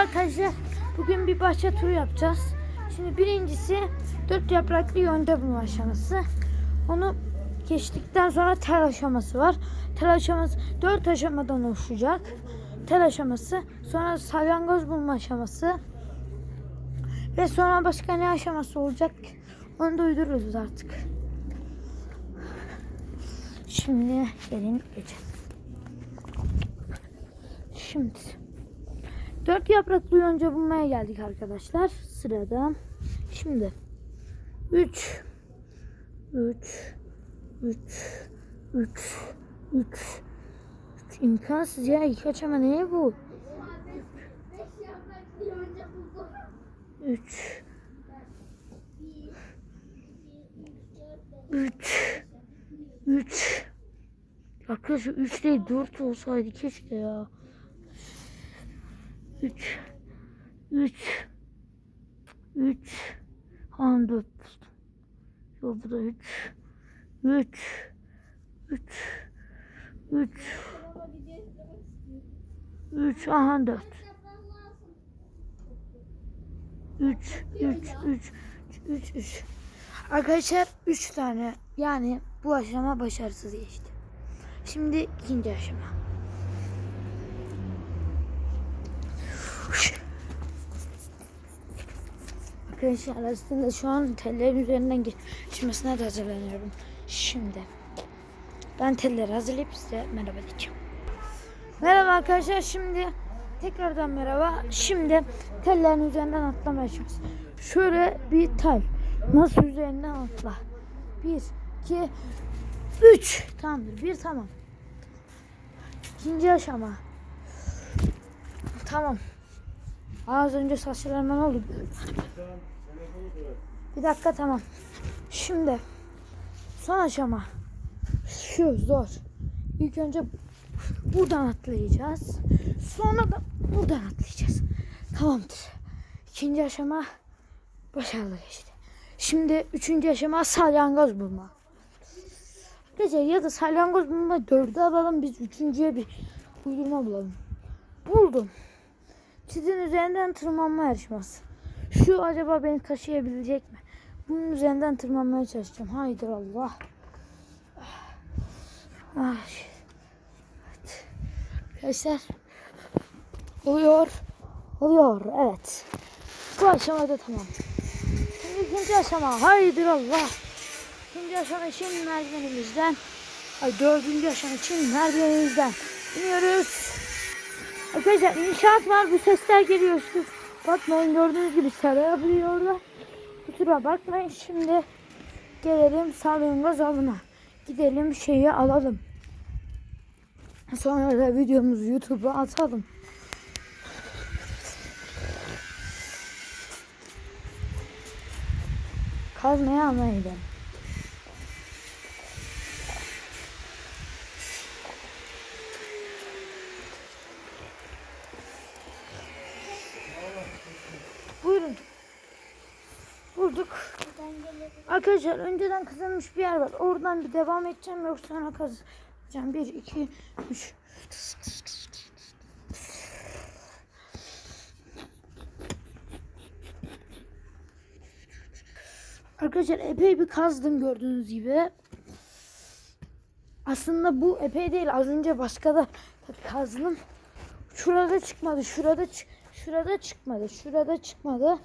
Arkadaşlar bugün bir bahçe turu yapacağız. Şimdi birincisi dört yapraklı yonca bulma aşaması. Onu geçtikten sonra tel aşaması var. Tel aşaması dört aşamadan oluşacak. Tel aşaması, sonra salyangoz bulma aşaması ve sonra başka ne aşaması olacak onu da uydururuz artık. Şimdi gelin geçelim. Şimdi dört yapraklı yonca bulmaya geldik arkadaşlar. Sırada. Şimdi 3 3 3 3 3 imkansız ya ilk aşama ne bu? 3 3 3 Arkadaşlar 3 değil 4 olsaydı keşke ya. 3 3 3 Han 4 Yok bu da 3 3 3 3 3 aha 4 3 3 3 3 3 Arkadaşlar 3 tane. Yani bu aşama başarısız geçti. Şimdi ikinci aşama. Arkadaşlar aslında şu an tellerin üzerinden geçmesine de hazırlanıyorum. Şimdi ben telleri hazırlayıp size merhaba diyeceğim. Merhaba arkadaşlar şimdi tekrardan merhaba. Şimdi tellerin üzerinden atlamaya çalışacağız. Şöyle bir tel. Nasıl üzerinden atla? Bir, iki, üç. Tamamdır. Bir tamam. İkinci aşama. Tamam. Az önce saçlarımdan oldu. Bir dakika tamam. Şimdi son aşama. Şu zor. İlk önce buradan atlayacağız. Sonra da buradan atlayacağız. Tamamdır. İkinci aşama başarılı geçti. Şimdi üçüncü aşama salyangoz bulma. Gece ya da salyangoz bulma dördü alalım biz üçüncüye bir uydurma bulalım. Buldum. Çizin üzerinden tırmanma yarışması. Şu acaba beni taşıyabilecek mi? Bunun üzerinden tırmanmaya çalışacağım. Haydi Allah. Ay. Evet. Arkadaşlar. Oluyor. Oluyor. Evet. Bu aşamada tamam. Şimdi ikinci aşama. Haydi Allah. İkinci aşama için merdivenimizden. Ay dördüncü aşama için merdivenimizden. İniyoruz. Arkadaşlar inşaat var. Bu sesler geliyor. Siz bakmayın gördüğünüz gibi orada. Kusura bakmayın. Şimdi gelelim salyangoz avına. Gidelim şeyi alalım. Sonra da videomuzu YouTube'a atalım. Kazmaya almaya gidelim. Bulduk. Arkadaşlar önceden kazanmış bir yer var. Oradan bir devam edeceğim yoksa sonra kazacağım. 1, 2, 3. Arkadaşlar epey bir kazdım gördüğünüz gibi. Aslında bu epey değil. Az önce başka da kazdım. Şurada çıkmadı. Şurada çık şurada çıkmadı. Şurada çıkmadı.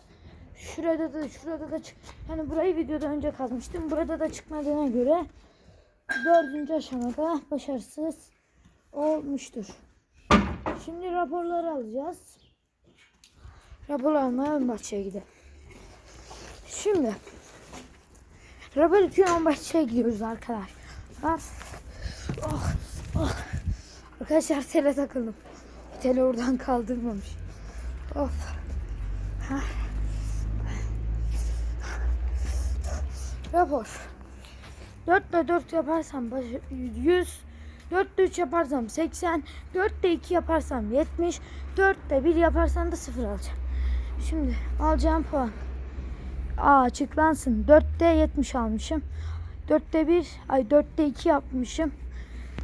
Şurada da şurada da çık. Yani burayı videoda önce kazmıştım. Burada da çıkmadığına göre dördüncü aşamada başarısız olmuştur. Şimdi raporları alacağız. Rapor almaya ön bahçeye gidelim. Şimdi rapor için ön bahçeye gidiyoruz arkadaşlar. Oh, oh. Arkadaşlar tele takıldım. Tele oradan kaldırmamış. Of. Heh. Rapor. 4 ile 4 yaparsam 100. 4 ile 3 yaparsam 80. 4 ile 2 yaparsam 70. 4 ile 1 yaparsam da 0 alacağım. Şimdi alacağım puan. Aa açıklansın. 4'te 70 almışım. 4'te 1 ay 4'te 2 yapmışım.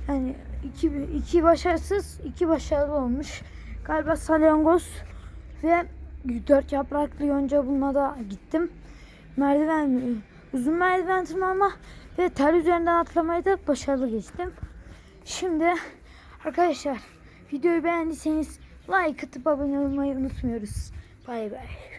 Yani 2 2 başarısız, 2 başarılı olmuş. Galiba salyangoz Ve dört yapraklı yonca bulmada gittim. Merdiven, uzun merdiven tırmanma ve tel üzerinden atlamayı da başarılı geçtim. Şimdi arkadaşlar videoyu beğendiyseniz like atıp abone olmayı unutmuyoruz. Bay bay.